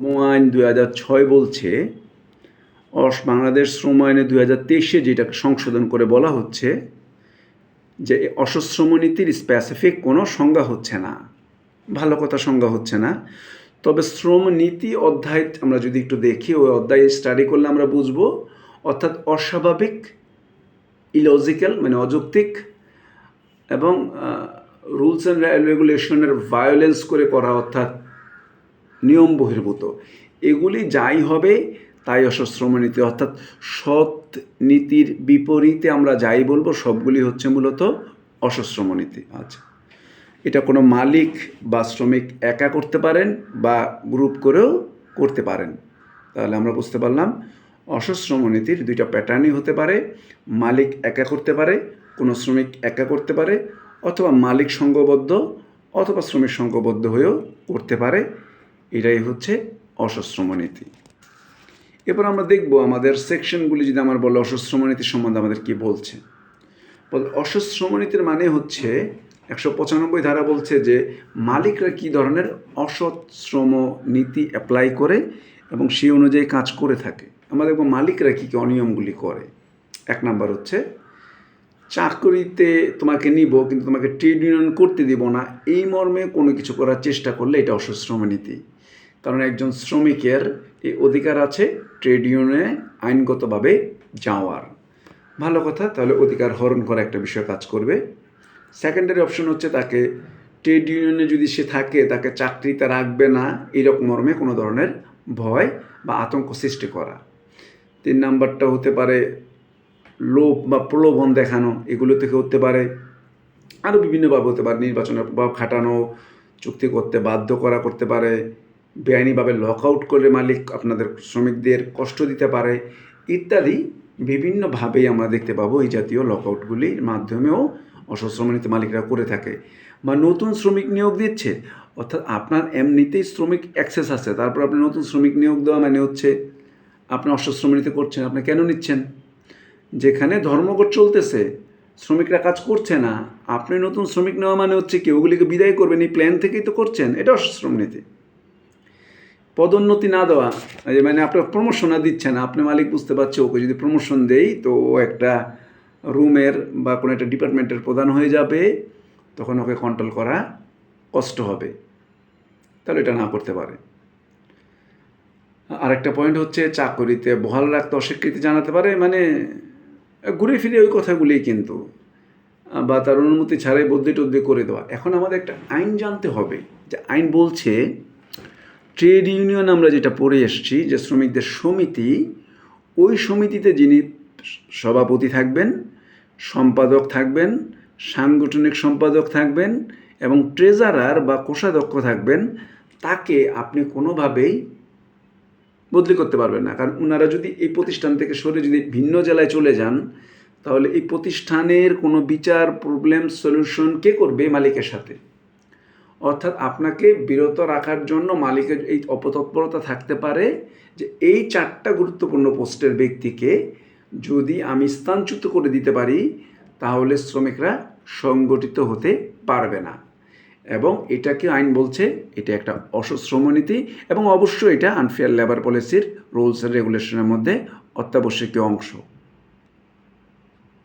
আইন দুই হাজার ছয় বলছে, অস বাংলাদেশ শ্রম আইনে দুই হাজার তেইশে যেটাকে সংশোধন করে বলা হচ্ছে, যে অসশ্রম নীতির স্পেসিফিক কোনো সংজ্ঞা হচ্ছে না। ভালো কথা সংজ্ঞা হচ্ছে না। তবে শ্রম নীতি অধ্যায় আমরা যদি একটু দেখি, ওই অধ্যায় স্টাডি করলে আমরা বুঝব, অর্থাৎ অস্বাভাবিক ইলজিক্যাল মানে অযৌক্তিক এবং রুলস অ্যান্ড রেগুলেশনের ভায়োলেন্স করে করা, অর্থাৎ নিয়ম বহির্ভূত। এগুলি যাই হবে, তাই অসশ্রম নীতি। অর্থাৎ সৎ নীতির বিপরীতে আমরা যাই বলব, সবগুলি হচ্ছে মূলত অসশ্রম নীতি। আচ্ছা। এটা কোনো মালিক বা শ্রমিক একা করতে পারেন বা গ্রুপ করেও করতে পারেন। তাহলে আমরা বুঝতে পারলাম অসশ্রম নীতির দুইটা প্যাটার্নই হতে পারে। মালিক একা করতে পারে, কোনো শ্রমিক একা করতে পারে, অথবা মালিক সংঘবদ্ধ অথবা শ্রমিক সংঘবদ্ধ হয়েও করতে পারে। এটাই হচ্ছে অসশ্রম নীতি। এরপর আমরা দেখব আমাদের সেকশনগুলি যদি আমার বলে অসশ্রম নীতি সম্বন্ধে আমাদের কি বলছে। বল- অসশ্রম নীতির মানে হচ্ছে একশো পঁচানব্বই ধারা বলছে যে মালিকরা কি ধরনের অসৎ শ্রম নীতি অ্যাপ্লাই করে এবং সেই অনুযায়ী কাজ করে থাকে। আমরা দেখব মালিকরা কী কী অনিয়মগুলি করে। এক নাম্বার হচ্ছে, চাকরিতে তোমাকে নিব কিন্তু তোমাকে ট্রেড ইউনিয়ন করতে দিব না, এই মর্মে কোনো কিছু করার চেষ্টা করলে এটা অসশ্রম নীতি। কারণ একজন শ্রমিকের এই অধিকার আছে ট্রেড ইউনিয়নে আইনগতভাবে যাওয়ার। ভালো কথা, তাহলে অধিকার হরণ করা একটা বিষয় কাজ করবে। সেকেন্ডারি অপশন হচ্ছে তাকে ট্রেড ইউনিয়নে যদি সে থাকে, তাকে চাকরিতে রাখবে না, এরকম মর্মে কোনো ধরনের ভয় বা আতঙ্ক সৃষ্টি করা। তিন নাম্বারটা হতে পারে লোভ বা প্রলোভন দেখানো, এগুলো থেকে হতে পারে আরও বিভিন্নভাবে হতে পারে, নির্বাচনের প্রভাব খাটানো, চুক্তি করতে বাধ্য করা করতে পারে বেআইনিভাবে লক আউট করে মালিক আপনাদের শ্রমিকদের কষ্ট দিতে পারে ইত্যাদি বিভিন্নভাবেই আমরা দেখতে পাবো এই জাতীয় লক আউটগুলির মাধ্যমেও অসশ্রমনীতি মালিকরা করে থাকে। বা নতুন শ্রমিক নিয়োগ দিচ্ছে, অর্থাৎ আপনার এমনিতেই শ্রমিক অ্যাক্সেস আছে, তারপর আপনি নতুন শ্রমিক নিয়োগ দেওয়া মানে হচ্ছে আপনি অসশ্রমনীতি করছেন, আপনি কেন নিচ্ছেন? যেখানে ধর্মঘট চলতেছে, শ্রমিকরা কাজ করছে না, আপনি নতুন শ্রমিক নেওয়া মানে হচ্ছে কি, ওগুলিকে বিদায় করবেন, এই প্ল্যান থেকেই তো করছেন, এটা অসশ্রম নীতি পদোন্নতি না দেওয়া যে মানে আপনার প্রমোশন না দিচ্ছে না, আপনি মালিক বুঝতে পারছে, ওকে যদি প্রমোশন দেই, তো ও একটা রুমের বা কোনো একটা ডিপার্টমেন্টের প্রধান হয়ে যাবে, তখন ওকে কন্ট্রোল করা কষ্ট হবে। তাহলে এটা না করতে পারে। আরেকটা পয়েন্ট হচ্ছে চাকরিতে বহাল রাখতে অস্বীকৃতি জানাতে পারে মানে ঘুরে ফিরে ওই কথাগুলি কিন্তু, বা তার অনুমতি ছাড়াই বদলি টদ্দি করে দেওয়া। এখন আমাদের একটা আইন জানতে হবে, যে আইন বলছে ট্রেড ইউনিয়ন আমরা যেটা পড়ে এসেছি যে শ্রমিকদের সমিতি, ওই সমিতিতে যিনি সভাপতি থাকবেন, সম্পাদক থাকবেন, সাংগঠনিক সম্পাদক থাকবেন এবং ট্রেজারার বা কোষাধ্যক্ষ থাকবেন, তাকে আপনি কোনোভাবেই বদলি করতে পারবেন না। কারণ ওনারা যদি এই প্রতিষ্ঠান থেকে সরে যদি ভিন্ন জেলায় চলে যান, তাহলে এই প্রতিষ্ঠানের কোনো বিচার, প্রবলেম, সলিউশন কে করবে মালিকের সাথে? অর্থাৎ আপনাকে বিরত রাখার জন্য মালিকের এই অপতৎপরতা থাকতে পারে যে এই চারটা গুরুত্বপূর্ণ পোস্টের ব্যক্তিকে যদি আমি স্থানচ্যুত করে দিতে পারি, তাহলে শ্রমিকরা সংগঠিত হতে পারবে না। এবং এটাকে আইন বলছে? এটা একটা অসশ্রম নীতি এবং অবশ্যই এটা আনফেয়ার লেবার পলিসির রুলস অ্যান্ড রেগুলেশনের মধ্যে অত্যাবশ্যকীয় অংশ।